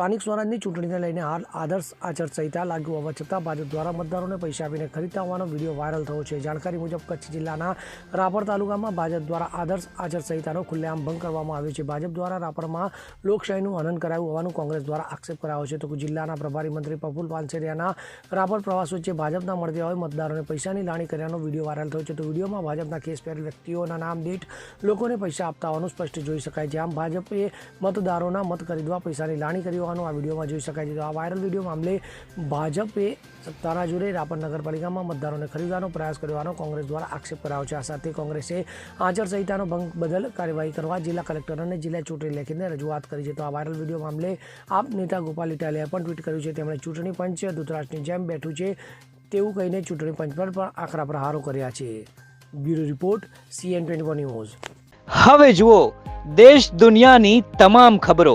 સ્થાનિક સ્વરાજની ચૂંટણીને લઈને હાલ આદર્શ આચારસંહિતા લાગુ હોવા છતાં ભાજપ દ્વારા મતદારોને પૈસા આપીને ખરીદતા હોવાનો વીડિયો વાયરલ થયો છે. જાણકારી મુજબ કચ્છ જિલ્લાના રાપર તાલુકામાં ભાજપ દ્વારા આદર્શ આચારસંહિતાનો ખુલ્લેઆમ ભંગ કરવામાં આવ્યો છે. ભાજપ દ્વારા રાપરમાં લોકશાહીનું હનન કરાયું હોવાનું કોંગ્રેસ દ્વારા આક્ષેપ કરાયો છે. તો જિલ્લાના પ્રભારી મંત્રી પ્રફુલ પાનસેરિયાના રાપર પ્રવાસ વચ્ચે ભાજપના મળતી હોય મતદારોને પૈસાની લાણી કર્યાનો વીડિયો વાયરલ થયો છે. તો વિડીયોમાં ભાજપના કેસ પહેરેલ વ્યક્તિઓના નામ દીઠ લોકોને પૈસા આપતા હોવાનું સ્પષ્ટ જોઈ શકાય છે. આમ ભાજપે મતદારોના મત ખરીદવા પૈસાની લાણી કરી હોવાનું આ વિડીયોમાં જોઈ શકાય છે. તો આ વાયરલ વીડિયો મામલે ભાજપે સત્તાના જોડે રાપર નગરપાલિકામાં મતદારોને ખરીદવાનો પ્રયાસ કરવાનો કોંગ્રેસ દ્વારા આક્ષેપ કરાયો છે. આ સાથે કોંગ્રેસે આચારસંહિતાનો ભંગ બદલ કાર્યવાહી કરવા જિલ્લા કલેક્ટર અને જિલ્લા ચૂંટણી લેખીને રજૂઆત કરી છે. તો આ વાયરલ વીડિયો મામલે આપ નેતા ગોપાલ ઇટાલિયાએ પણ ટ્વીટ કર્યું છે. તેમણે ચૂંટણી પંચ ધૂતરાજની જેમ બેઠું છે તેવું કહીને ચૂંટણી પંચ પર પણ આકરા પ્રહારો કર્યા છે. Bureau report CN twenty news. હવે જુઓ, દેશ દુનિયાની તમામ ખબરો.